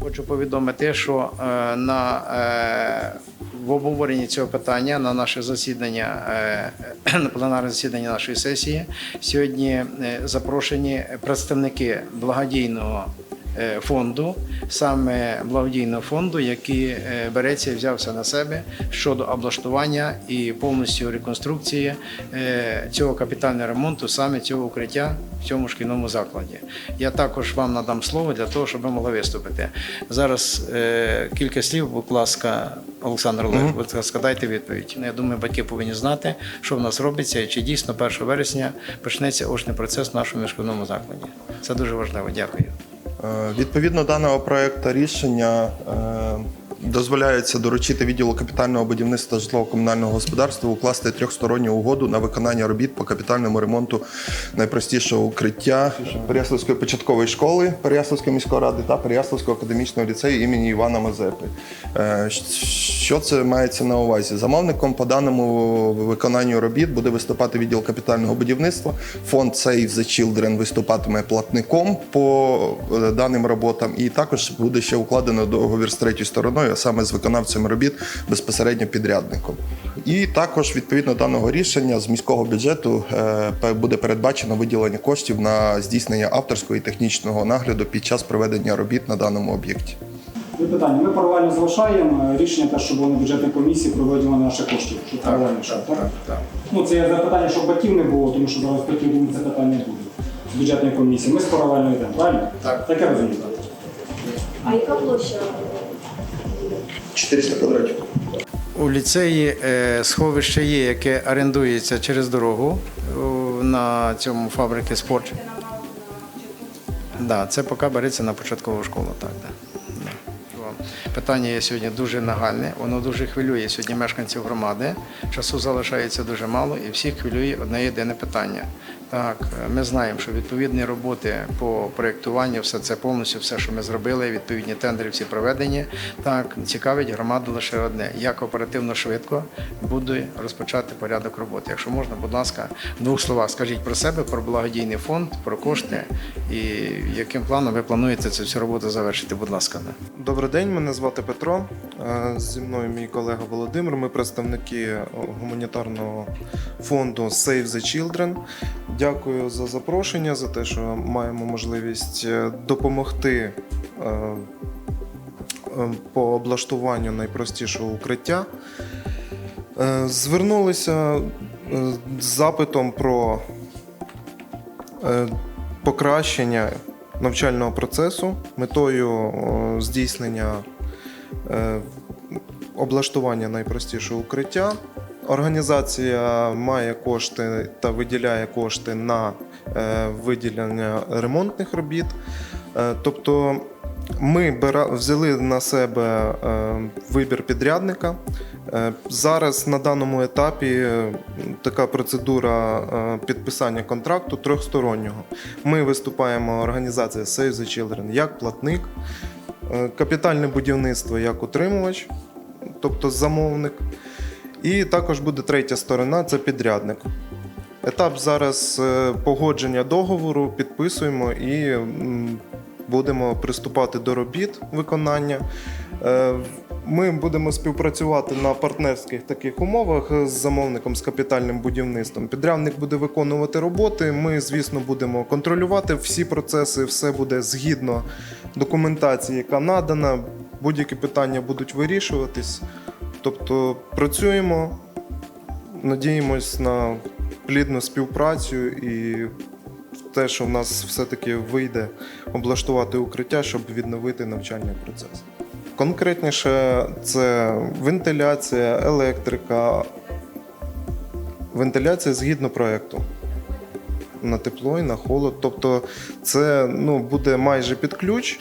Хочу повідомити, що е, на, е, в обговоренні цього питання на наше засідання, е, на пленарне засідання нашої сесії сьогодні запрошені представники благодійного фонду, саме благодійного фонду, який е, береться і взявся на себе щодо облаштування і повністю реконструкції е, цього капітального ремонту, саме цього укриття в цьому шкільному закладі. Я також вам надам слово для того, щоб ви могли виступити. Зараз е, кілька слів, будь ласка, Олександр Олег, будь ласка, дайте відповідь. Ну, Я думаю, батьки повинні знати, що в нас робиться, і чи дійсно 1 вересня почнеться очний процес в нашому шкільному закладі. Це дуже важливо. Дякую. Е, Відповідно даного проекту рішення е, дозволяється доручити відділу капітального будівництва житлово-комунального господарства укласти трьохсторонню угоду на виконання робіт по капітальному ремонту найпростішого укриття Переяславської початкової школи Переяславської міської ради та Переяславського академічного ліцею імені Івана Мазепи. Е, Що це мається на увазі? Замовником по даному виконанню робіт буде виступати відділ капітального будівництва. Фонд Save the Children виступатиме платником по е, даним роботам, і також буде ще укладено договір з третьою стороною, а саме з виконавцем робіт безпосередньо підрядником. І також відповідно даного рішення з міського бюджету е, буде передбачено виділення коштів на здійснення авторського і технічного нагляду під час проведення робіт на даному об'єкті. Є питання. Ми паралельно залишаємо е, рішення, те, що було на бюджетній комісії про виділення наших коштів. Що паралельно йшло, так? так. Ну, це є запитання, щоб батьків не було, тому що зараз батьків думаю, це питання буде. З бюджетної комісії. Ми з паралельно йдемо, правильно? Так. Так я розумію. А яка площа? 400 квадратів. У ліцеї е, сховище є, яке орендується через дорогу на цьому фабрики спорт. Да, це поки береться на початкову школу. Так. Да. Питання є сьогодні дуже нагальне, воно дуже хвилює сьогодні мешканців громади. Часу залишається дуже мало і всіх хвилює одне єдине питання. Так, ми знаємо, що відповідні роботи по проєктуванню, все це повністю, все, що ми зробили, відповідні тендери всі проведені. Так, цікавить громаду лише одне: як оперативно швидко буде розпочати порядок роботи. Якщо можна, будь ласка, в двох словах скажіть про себе, про благодійний фонд, про кошти і яким планом ви плануєте цю всю роботу завершити. Будь ласка. Добрий день, мене звати Петро. Е, Зі мною мій колега Володимир. Ми представники гуманітарного фонду Save the Children. Дякую за запрошення, за те, що маємо можливість е, допомогти е, е, по облаштуванню найпростішого укриття. Звернулися з запитом про покращення навчального процесу метою здійснення облаштування найпростішого укриття. Організація має кошти та виділяє кошти на е, виділення ремонтних робіт. Е, Тобто ми взяли на себе е, вибір підрядника. Зараз на даному етапі така процедура підписання контракту трьохстороннього. Ми виступаємо організація Save the Children як платник, капітальне будівництво як утримувач, тобто замовник. І також буде третя сторона це підрядник. Етап зараз е, погодження договору, підписуємо і будемо приступати до робіт виконання. Е, Ми будемо співпрацювати на партнерських таких умовах з замовником з капітальним будівництвом. Підрядник буде виконувати роботи. Ми, звісно, будемо контролювати всі процеси, все буде згідно документації, яка надана. Будь-які питання будуть вирішуватись. Тобто працюємо, надіємось на плідну співпрацю і те, що в нас все-таки вийде облаштувати укриття, щоб відновити навчальний процес. Конкретніше це вентиляція, електрика, вентиляція згідно проєкту. На тепло і на холод. Тобто це ну, буде майже під ключ.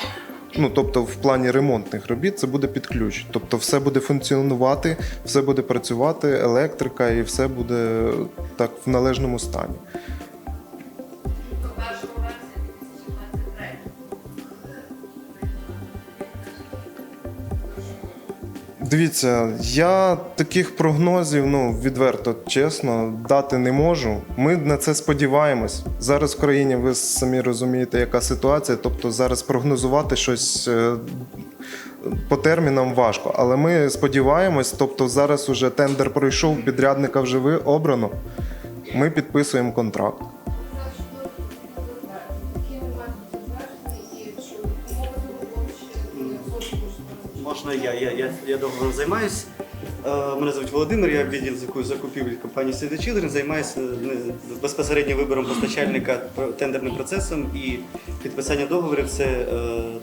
Ну, тобто, в плані ремонтних робіт це буде під ключ. Тобто, все буде функціонувати, все буде працювати, електрика, і все буде так в належному стані. Дивіться, я таких прогнозів, ну відверто чесно, дати не можу. Ми на це сподіваємось. Зараз в країні ви самі розумієте, яка ситуація. Тобто зараз прогнозувати щось е, по термінам важко. Але ми сподіваємось, тобто зараз уже тендер пройшов, підрядника вже ви обрано. Ми підписуємо контракт. Я, я, я, я договором займаюсь. Е, Мене звуть Володимир, я відділ з закупівель компанії the Children, займаюся безпосередньо вибором постачальника, тендерним процесом і підписання договорів це е,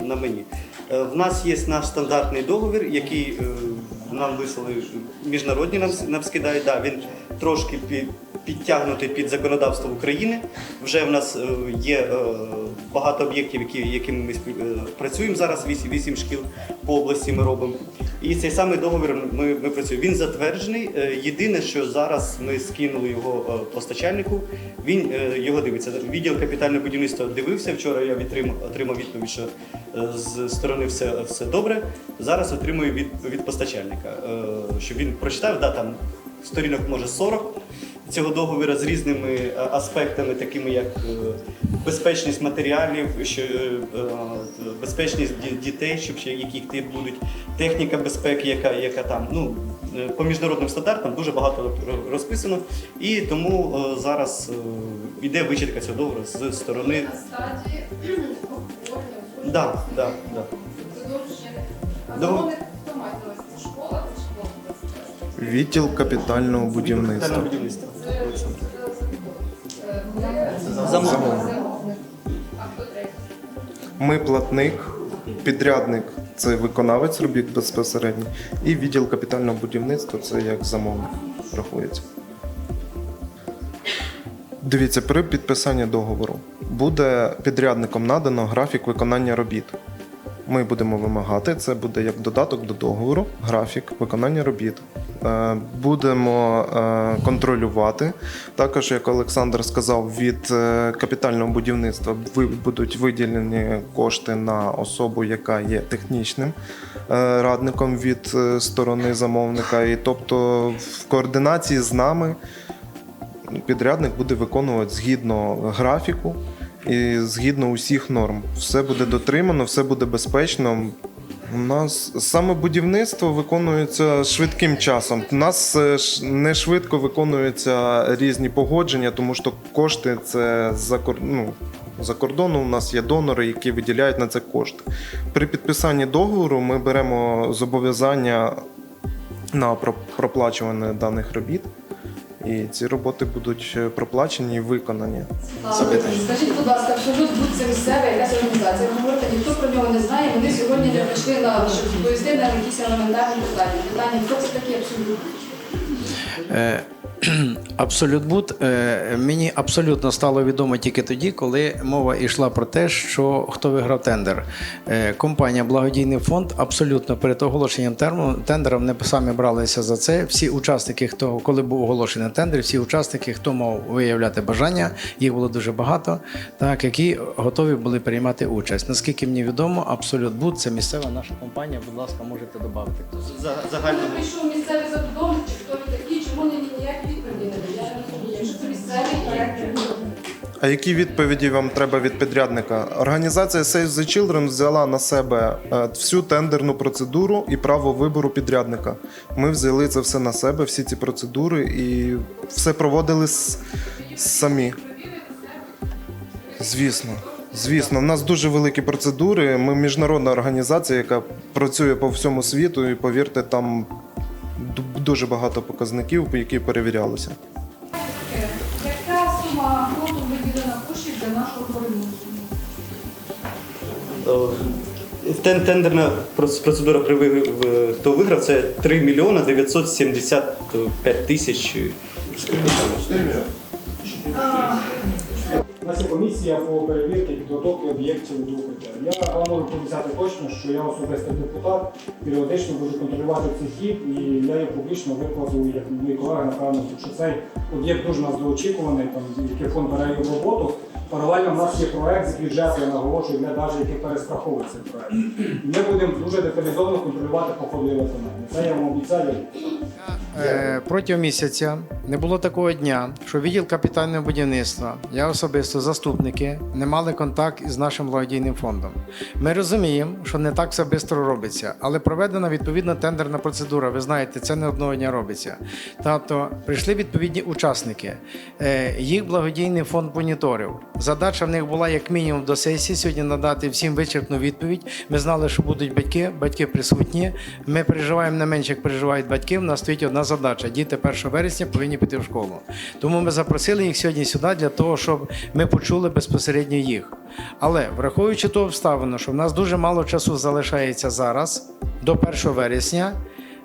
на мені. Е, В нас є наш стандартний договір, який е, нам вислали міжнародні нам, нам скидають. Да, він трошки пі- підтягнутий під законодавство України. Вже в нас е, є е, багато об'єктів, які, якими ми е, працюємо зараз. Вісім, вісім шкіл по області ми робимо. І цей самий договір ми, ми працюємо. Він затверджений. Е, Єдине, що зараз ми скинули його е, постачальнику. Він його дивиться. Відділ капітального будівництва дивився. Вчора я відтримав, отримав відповідь, що з сторони все, все добре. Зараз отримую від, від постачальника, щоб він прочитав, да, там сторінок може 40 цього договору з різними е, аспектами, такими як е, безпечність матеріалів, що, е, безпечність дітей, щоб ще які будуть, техніка безпеки, яка, яка там ну, по міжнародним стандартам дуже багато розписано. І тому зараз е, іде вичітка цього договору з сторони. На стадії обговорення, Да, да, да. Дуже ще не. Замовник. Ми платник, підрядник це виконавець робіт безпосередньо, і відділ капітального будівництва це як замовник рахується. Дивіться, при підписанні договору буде підрядником надано графік виконання робіт. Ми будемо вимагати, це буде як додаток до договору, графік виконання робіт. Е, Будемо е, контролювати. Також, як Олександр сказав, від е, капітального будівництва будуть виділені кошти на особу, яка є технічним радником від сторони замовника. І тобто в координації з нами підрядник буде виконувати згідно графіку і згідно усіх норм. Все буде дотримано, все буде безпечно. У нас саме будівництво виконується швидким часом. У нас е, не швидко виконуються різні погодження, тому що кошти це за ну, за кордону. У нас є донори, які виділяють на це кошти. При підписанні договору ми беремо зобов'язання на проплачування даних робіт. І ці роботи будуть е, проплачені і виконані. Скажіть, будь ласка, що ви тут це місцева якась організація. Ви говорите, ніхто про нього не знає. Вони сьогодні не прийшли на щоб відповісти на якісь елементарні питання. Питання, хто це такі абсолют? Абсолютбуд е, мені абсолютно стало відомо тільки тоді, коли мова йшла про те, що хто виграв тендер. Е, Компанія Благодійний фонд абсолютно перед оголошенням тендером не самі бралися за це. Всі учасники, хто коли був оголошений тендер, всі учасники, хто мав виявляти бажання, їх було дуже багато, так які готові були приймати участь. Наскільки мені відомо, Абсолютбуд це місцева наша компанія. Будь ласка, можете додати. Загально прийшов місцевий забудовник, А які відповіді вам треба від підрядника? Організація Save the Children взяла на себе е, всю тендерну процедуру і право вибору підрядника. Ми взяли це все на себе, всі ці процедури, і все проводили самі. Звісно. Звісно, в нас дуже великі процедури. Ми міжнародна організація, яка працює по всьому світу, і повірте, там дуже багато показників, які перевірялися. Тендерна проц- процедура при ви- хто виграв, це 3 мільйона 975 тисяч. Є комісія по перевірці підготовки об'єктів до укриття. Я вам можу пообіцяти точно, що я особисто депутат періодично буду контролювати цей хід, і я її публічно викладу, як мої колеги, напевно, що цей об'єкт дуже нас доочікуваний, там, який фонд бере його в роботу. Паралельно в нас є проект з бюджету, я наголошую, для навіть який перестраховує цей проект. Ми будемо дуже деталізовано контролювати по ходу його. Це я вам обіцяю. Е, Протягом місяця не було такого дня, що відділ капітального будівництва, я особисто заступники, не мали контакт із нашим благодійним фондом. Ми розуміємо, що не так все швидко робиться, але проведена відповідна тендерна процедура. Ви знаєте, це не одного дня робиться. Тобто прийшли відповідні учасники. Е, Їх благодійний фонд моніторив. Задача в них була як мінімум до сесії сьогодні надати всім вичерпну відповідь. Ми знали, що будуть батьки, батьки присутні. Ми переживаємо не менше, як переживають батьки. У нас стоїть одна задача: діти 1 вересня повинні піти в школу. Тому ми запросили їх сьогодні сюди для того, щоб ми почули безпосередньо їх. Але враховуючи ту обставину, що в нас дуже мало часу залишається зараз до 1 вересня.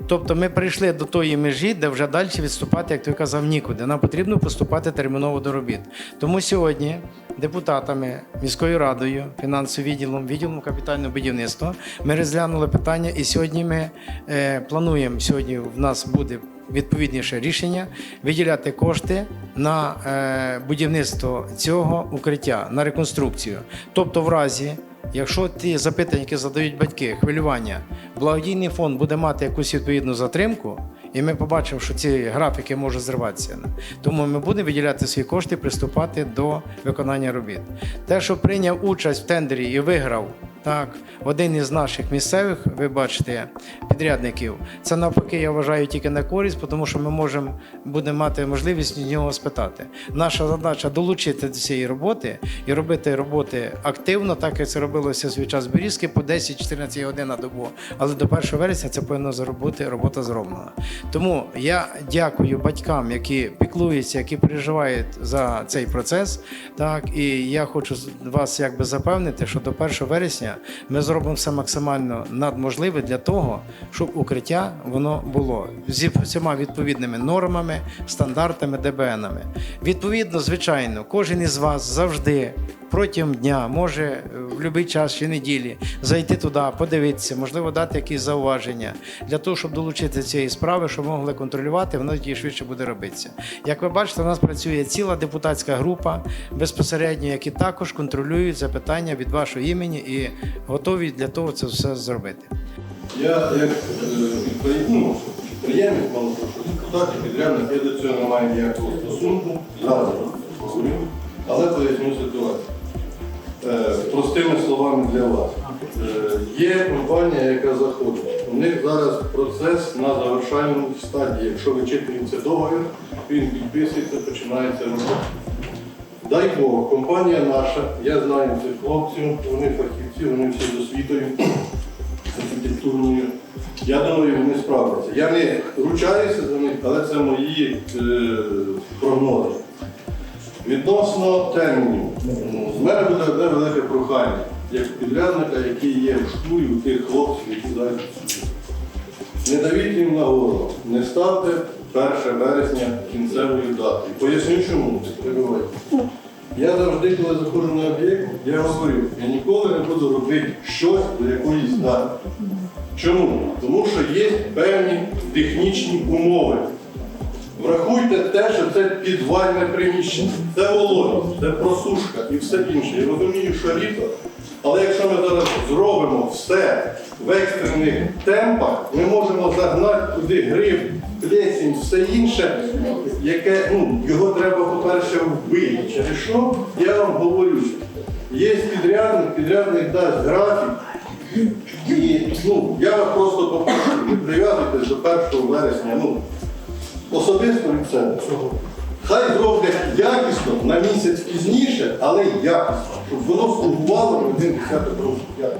Тобто ми прийшли до тої межі, де вже далі відступати, як ти казав, нікуди. Нам потрібно поступати терміново до робіт. Тому сьогодні депутатами, міською радою, фінансовим відділом, відділом капітального будівництва ми розглянули питання, і сьогодні ми е, плануємо. Сьогодні в нас буде відповідніше рішення виділяти кошти на е, будівництво цього укриття, на реконструкцію. Тобто, в разі Якщо ті запитання, які задають батьки, хвилювання, благодійний фонд буде мати якусь відповідну затримку, і ми побачимо, що ці графіки можуть зриватися. Тому ми будемо виділяти свої кошти, приступати до виконання робіт. Те, що прийняв участь в тендері і виграв так, один із наших місцевих, ви бачите, підрядників, це навпаки, я вважаю тільки на користь, тому що ми можемо будемо мати можливість нього спитати. Наша задача долучити до цієї роботи і робити роботи активно, так як це робилося свій час Берізки по 10-14 годин на добу. Але до 1 вересня це повинна бути робота зроблена. Тому я дякую батькам, які піклуються, які переживають за цей процес. Так, і я хочу вас якби запевнити, що до 1 вересня ми зробимо все максимально надможливе для того, щоб укриття воно було зі всіма відповідними нормами, стандартами, ДБНами. Відповідно, звичайно, кожен із вас завжди. Протягом дня може е, в будь-який час чи неділі зайти туди, подивитися, можливо, дати якісь зауваження для того, щоб долучити цієї справи, щоб могли контролювати, воно тоді швидше буде робитися. Як ви бачите, у нас працює ціла депутатська група безпосередньо, які також контролюють запитання від вашого імені і готові для того це все зробити. Я як е, ну, підприємець, мало прошу, депутат і підрядник, я до цього не маю ніякого стосунку, говорю, але поясню ситуацію. Е, Простими словами для вас. Е, Є компанія, яка заходить. У них зараз процес на завершальному стадії. Якщо вичитується договір, він підписується, починається робота. Дай Бог, компанія наша, я знаю цих хлопців, вони фахівці, вони всі з освітою архітектурною. Я думаю, вони справляться. Я не ручаюся за них, але це мої е, прогнози. Відносно термінів, з мене буде одне велике прохання, як підрядника, який є в школі у тих хлопців, які дають сюди. Не давіть їм на горло, не ставте 1 вересня кінцевою датою. Поясню чому. Я завжди, коли заходжу на об'єкт, я говорю, я ніколи не буду робити щось до якоїсь дати. Чому? Тому що є певні технічні умови. Врахуйте те, що це підвальне приміщення, це вологість, це просушка і все інше. Я розумію, що літо, але якщо ми зараз зробимо все в екстрених темпах, ми можемо загнати туди гриб, плесінь, все інше, яке ну, його треба, по-перше, вбити. Через що я вам говорю, є підрядник, підрядник дасть графік. І ну, я вас просто попрошу, не прив'язуйтесь до 1 вересня. Ну, особисто від себе. Хай зроблять якісно на місяць пізніше, але якісно, щоб воно слугувало один 10 років.